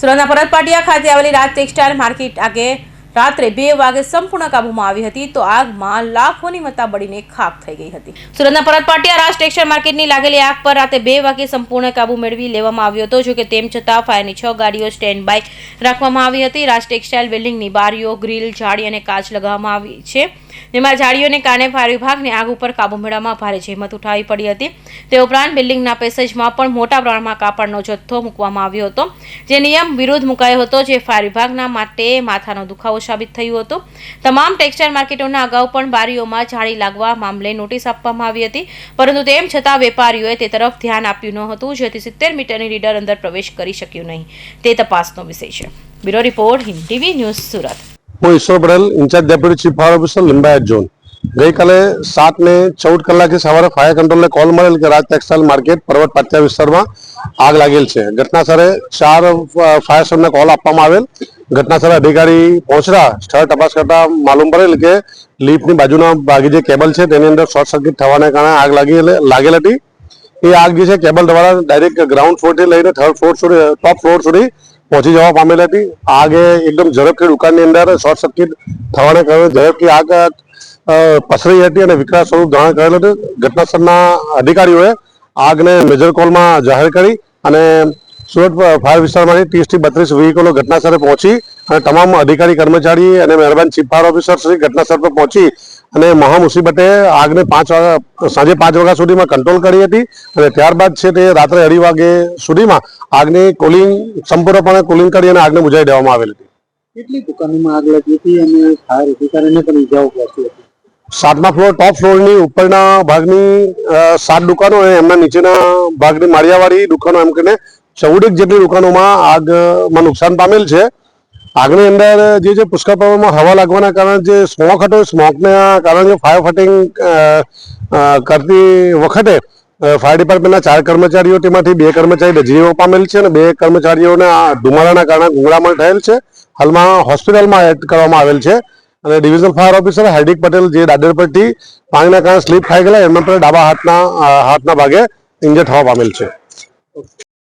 સુરતના પરત પાટિયા ખાતે આવેલી રાજ ટેક્સટાઇલ માર્કેટ આગે રાત્રે બે વાગે સંપૂર્ણ કાબૂમાં આવી હતી તો આગમાં લાખોની મત્તા બળીને ખાક થઈ ગઈ હતી. સુરતના પરત પાટિયા રાજ ટેક્સટાઇલ માર્કેટની લાગેલી આગ પર રાતે બે વાગે સંપૂર્ણ કાબુ મેળવી લેવામાં આવ્યો હતો, જોકે તેમ છતાં ફાયરની છ ગાડીઓ સ્ટેન્ડ બાય રાખવામાં આવી હતી. રાજ ટેક્સટાઇલ બિલ્ડિંગની બારીઓ, ગ્રીલ, જાળી અને કાચ લગાવવામાં આવી છે. જેમાં જાળીઓને કારણે ફાયર વિભાગને આગ ઉપર કાબુ મેળવવામાં ભારે જહેમત ઉઠાવી પડી હતી. તે ઉપરાંત બિલ્ડિંગના પેસેજમાં પણ મોટા પ્રમાણમાં કાપડનો જથ્થો મૂકવામાં આવ્યો હતો. જે નિયમ વિરુદ્ધ મુકાયો હતો, જે ફાયર વિભાગના માટે માથાનો દુખાવો સાબિત થયું હતું. તમામ ટેક્સટાઇલ માર્કેટોના અગાઉ પણ બારીઓમાં જાળી લાગવા મામલે નોટિસ આપવામાં આવી હતી. પરંતુ તેમ છતાં વેપારીઓએ તે તરફ ધ્યાન આપ્યું ન હતું, જેથી સિત્તેર મીટરની રીડર અંદર પ્રવેશ કરી શક્યું નહીં. તે તપાસનો વિષય છે. Bureau report, Hind TV news Surat. હું Ishwar Patel, incharge deputy chief fire officer, Limbayat zone. ગઈકાલે સાત ને ચૌદ કલાકે સવારે ફાયર કંટ્રોલને કોલ મળેલ કે રાજ ટેક્સટાઇલ માર્કેટ, પર્વત પાટિયા વિસ્તારમાં આગ લાગેલ છે. ઘટનાસ્થળે ચાર ફાયર સ્ટેશનને કોલ આપવામાં આવેલ. ઘટનાસ્થળે અધિકારી પહોંચતા સ્થળ તપાસ કરતા માલુમ પડેલ કે લીફની બાજુના ભાગે જે કેબલ છે તેની અંદર શોર્ટ સર્કિટ થવાને કારણે આગ લાગી લાગેલ હતી. એ આગ જે છે, કેબલ દ્વારા ડાયરેક્ટ ગ્રાઉન્ડ ફ્લોરથી લઈને થર્ડ ફ્લોર સુધી, ટોપ ફ્લોર સુધી પહોંચી જવા પામેલ હતી. આગે એકદમ ઝડપથી દુકાનની અંદર શોર્ટ સર્કિટ થવાને કારણે ઝડપથી આગ પસરી હતી અને વિકરાળ સ્વરૂપ ધારણ કરેલ હતું. ઘટનાસ્થળના અધિકારીઓએ આગને મેજર કોલમાં જાહેર કરી અને સુરત ફાયર વિસ્તારમાંથી ત્રીસથી બત્રીસ વ્હીકલો ઘટનાસ્થળે પહોંચી અને તમામ અધિકારી કર્મચારી અને મહેરબાન ચીફ ફાયર ઓફિસર શ્રી ઘટનાસ્થળ પર પહોંચી અને મહા મુસીબતે આગને પાંચ વાગ્યા સાંજે પાંચ વાગ્યા સુધીમાં કંટ્રોલ કરી હતી અને ત્યારબાદ છે તે રાત્રે અઢી વાગે સુધીમાં આગની કુલિંગ સંપૂર્ણપણે કુલિંગ કરી અને આગને બુજાવી દેવામાં આવેલ હતી. કેટલી દુકાનોમાં આગ લાગી હતી અને ફાયર અધિકારીને પણ ઈજાઓ પહોંચી હતી? સાતમા ફ્લોર ટોપ ફ્લોરની ઉપરના ભાગની સાત દુકાનો અને એમના નીચેના ભાગની માળિયાવાળી દુકાનો એમ કરીને ચૌડેક જેટલી દુકાનોમાં આગમાં નુકસાન પામેલ છે. આગની અંદર જે જે પુષ્કળ પ્રમાણમાં હવા લાગવાના કારણે જે સ્મોક હતો સ્મોકના કારણે ફાયર ફાઇટિંગ કરતી વખતે ફાયર ડિપાર્ટમેન્ટના ચાર કર્મચારીઓ તેમાંથી બે કર્મચારી દજીવો પામેલ છે અને બે કર્મચારીઓને ધુમાડાના કારણે ગુંગળામણ થયેલ છે. હાલમાં હોસ્પિટલમાં એડ કરવામાં આવેલ છે અને divisional fire officer Hardik Patel જે દાદર પરથી પાણીના કારણે સ્લીપ ખાઈ ગયેલા, એમના પર ડાબા હાથના હાથના ભાગે ઇન્જર થવા પામેલ છે.